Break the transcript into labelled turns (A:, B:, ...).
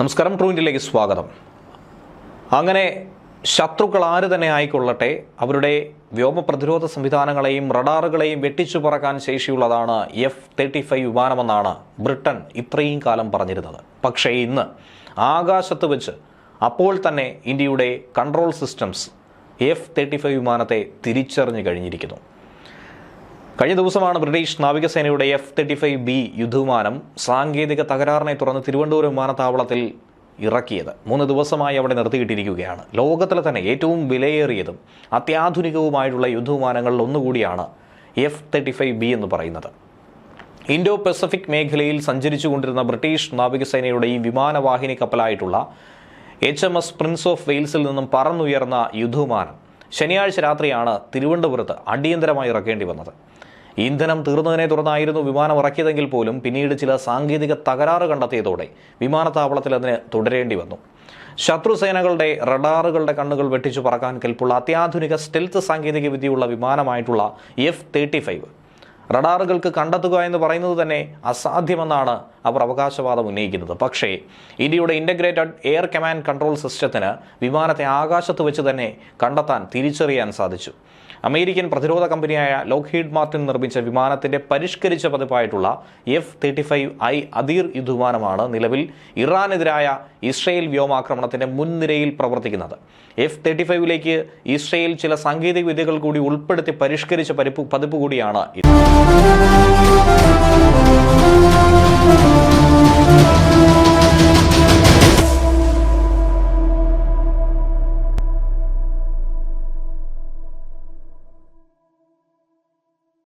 A: നമസ്കാരം ട്രൂ ഇന്ത്യയിലേക്ക് സ്വാഗതം. അങ്ങനെ ശത്രുക്കൾ ആര് തന്നെ ആയിക്കൊള്ളട്ടെ അവരുടെ വ്യോമ പ്രതിരോധ സംവിധാനങ്ങളെയും റഡാറുകളെയും വെട്ടിച്ചു പറക്കാൻ ശേഷിയുള്ളതാണ് എഫ് തേർട്ടി ഫൈവ് വിമാനമെന്നാണ് ബ്രിട്ടൻ ഇത്രയും കാലം പറഞ്ഞിരുന്നത്. പക്ഷേ ഇന്ന് ആകാശത്ത് വെച്ച് അപ്പോൾ തന്നെ ഇന്ത്യയുടെ control systems F thirty five വിമാനത്തെ തിരിച്ചറിഞ്ഞു കഴിഞ്ഞിരിക്കുന്നു. കഴിഞ്ഞ ദിവസമാണ് ബ്രിട്ടീഷ് നാവികസേനയുടെ എഫ് തേർട്ടി ഫൈവ് ബി യുദ്ധവിമാനം സാങ്കേതിക തകരാറിനെ തുടർന്ന് തിരുവനന്തപുരം വിമാനത്താവളത്തിൽ ഇറക്കിയത്. മൂന്ന് ദിവസമായി അവിടെ നിർത്തിയിട്ടിരിക്കുകയാണ്. ലോകത്തിലെ തന്നെ ഏറ്റവും വിലയേറിയതും അത്യാധുനികവുമായിട്ടുള്ള യുദ്ധവിമാനങ്ങളിൽ ഒന്നുകൂടിയാണ് എഫ് തേർട്ടി ഫൈവ് ബി എന്ന് പറയുന്നത്. ഇൻഡോ പസഫിക് മേഖലയിൽ സഞ്ചരിച്ചുകൊണ്ടിരുന്ന ബ്രിട്ടീഷ് നാവികസേനയുടെ ഈ വിമാനവാഹിനി കപ്പലായിട്ടുള്ള H M S prince of വെയിൽസിൽ നിന്നും പറന്നുയർന്ന യുദ്ധവിമാനം ശനിയാഴ്ച രാത്രിയാണ് തിരുവനന്തപുരത്ത് അടിയന്തരമായി ഇറക്കേണ്ടി വന്നത്. ഇന്ധനം തീർന്നതിനെ തുടർന്നായിരുന്നു വിമാനം ഇറക്കിയതെങ്കിൽ പോലും പിന്നീട് ചില സാങ്കേതിക തകരാറ് കണ്ടെത്തിയതോടെ വിമാനത്താവളത്തിൽ അതിന് തുടരേണ്ടി വന്നു. ശത്രുസേനകളുടെ റഡാറുകളുടെ കണ്ണുകൾ വെട്ടിച്ചു പറക്കാൻ കെൽപ്പുള്ള അത്യാധുനിക സ്റ്റെൽത്ത് സാങ്കേതിക വിദ്യയുള്ള വിമാനമായിട്ടുള്ള എഫ് തേർട്ടി ഫൈവ് റഡാറുകൾക്ക് കണ്ടെത്തുക എന്ന് പറയുന്നത് തന്നെ അസാധ്യമെന്നാണ് അവർ അവകാശവാദം ഉന്നയിക്കുന്നത്. പക്ഷേ ഇന്ത്യയുടെ ഇന്റഗ്രേറ്റഡ് എയർ കമാൻഡ് കൺട്രോൾ സിസ്റ്റത്തിന് വിമാനത്തെ ആകാശത്ത് വെച്ച് തന്നെ കണ്ടെത്താൻ തിരിച്ചറിയാൻ സാധിച്ചു. അമേരിക്കൻ പ്രതിരോധ കമ്പനിയായ ലോക്ഹീഡ് മാർട്ടിൻ നിർമ്മിച്ച വിമാനത്തിന്റെ പരിഷ്കരിച്ച പതിപ്പായിട്ടുള്ള F thirty five I Adir യുദ്ധവിമാനമാണ് നിലവിൽ ഇറാനെതിരായ ഇസ്രയേൽ വ്യോമാക്രമണത്തിന്റെ മുൻനിരയിൽ പ്രവർത്തിക്കുന്നത്. എഫ് തേർട്ടി ഫൈവിലേക്ക് ഇസ്രയേൽ ചില സാങ്കേതിക വിദ്യകൾ കൂടി ഉൾപ്പെടുത്തി പരിഷ്കരിച്ച പതിപ്പ് പതിപ്പ് കൂടിയാണ് ഇത്.